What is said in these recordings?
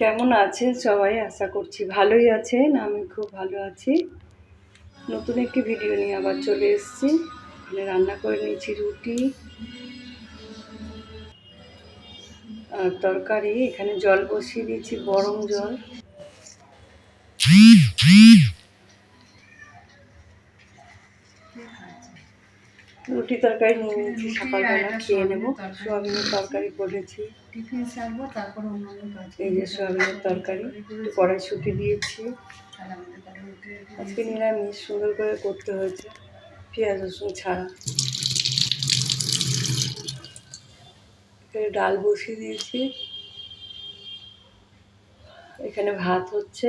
কেমন আছেন সবাই? আশা করছি ভালোই আছেন, আমি খুব ভালো আছি। নতুন একটি ভিডিও নিয়ে আবার চলে এসেছি। এখানে রান্না করে নিয়েছি রুটি, আর তরকারি। এখানে জল বসিয়ে দিয়েছি, গরম জল। রুটি তরকারি নিয়ে নিয়েছি সকালবেলা খেয়ে নেব। সোয়াবিনের তরকারি করেছি। এই যে সোয়াবিনের তরকারি একটু কড়াইশুটি দিয়েছি। আজকে নিরামিষ সুন্দর করে করতে হয়েছে। পেঁয়াজ রসুন ছাড়া। ডাল বসিয়ে দিয়েছি। এখানে ভাত হচ্ছে।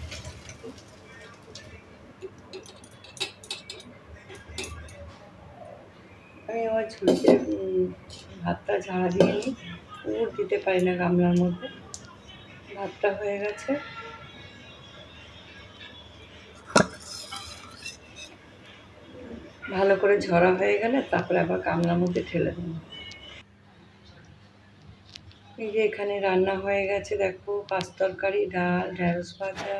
আমি আমার ঝুড়িতে ভাতটা ঝাড়া দিয়ে নিই উড় দিতে পারি না গামলার মধ্যে। ভাতটা হয়ে গেছে। ভালো করে ঝরা হয়ে গেলে তারপরে আবার গামলার মধ্যে ঠেলে দেবো। এই যে এখানে রান্না হয়ে গেছে, দেখো, পাঁচ তরকারি, ডাল, ঢেঁড়স ভাজা।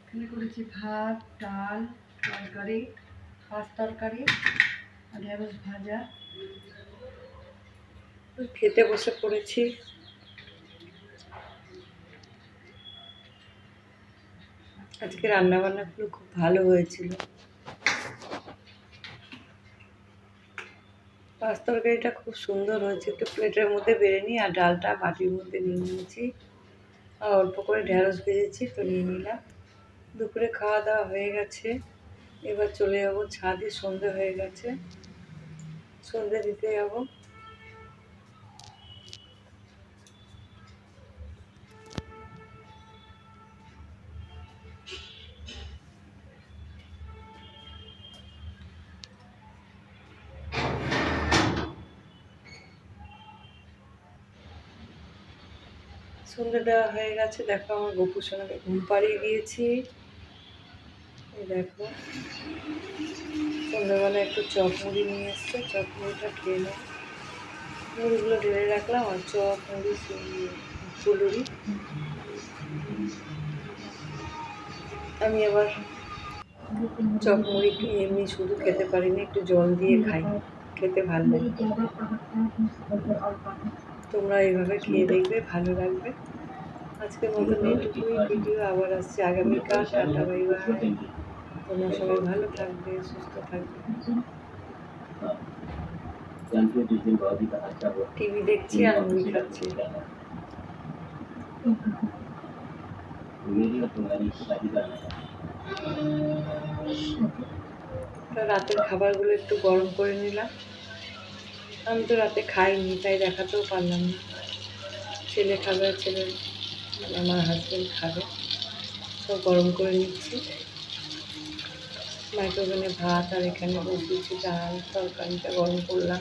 এখানে করেছি ভাত, ডাল, তরকারি, পাঁচ তরকারি। ভাজা। খেতে বসে পড়েছি। আজকে রান্না বান্নাগুলো খুব ভালো হয়েছিল। পাঁচ তরকারিটা খুব সুন্দর হয়েছে। একটু প্লেটের মধ্যে বেড়ে নিই আর ডালটা বাটির মধ্যে নিয়ে নিয়েছি। আর অল্প করে ঢেঁড়স ভেজেছি, তো নিয়ে নিলাম। দুপুরে খাওয়া দাওয়া হয়ে গেছে। এবার চলে যাব ছাদে সন্ধে হয়ে গেছে। সন্ধে দিতে যাব। সন্ধে দেওয়া হয়ে গেছে, দেখো আমার গোপুর সোনাকে ঘুম পাড়িয়ে দিয়েছি। দেখো। সন্ধ্যাবেলা একটু চপ মুড়ি নিয়ে এসছে। চপ মুড়িটা খেয়ে নেব মুড়িগুলো ঢেলে রাখলাম আর চপ, মুড়ি ফুলুরি আমি আবার চপ, মুড়ি এমনি শুধু খেতে পারিনি, একটু জল দিয়ে খাই। খেতে ভালো লাগে। তোমরা এইভাবে খেয়ে দেখবে, ভালো লাগবে। আজকের মতন এইটুকুই ভিডিও। আবার আসছে আগামীকাল। Tata bye. তোমরা সবাই ভালো থাকবে সুস্থ থাকবে। টিভি দেখছি আর মুভি খাচ্ছি তো রাতের খাবারগুলো একটু গরম করে নিলাম। আমি তো রাতে খাইনি তাই দেখাতেও পারলাম না। ছেলে খাবে ছেলে মানে আমার হাজব্যান্ড খাবে। সব গরম করে নিচ্ছি। মাইক্রোওভেনে ভাত আর এখানে বসিয়েছি ডাল তরকারিটা গরম করলাম।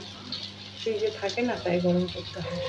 ফ্রিজে থাকে না, তাই গরম করতে হয়।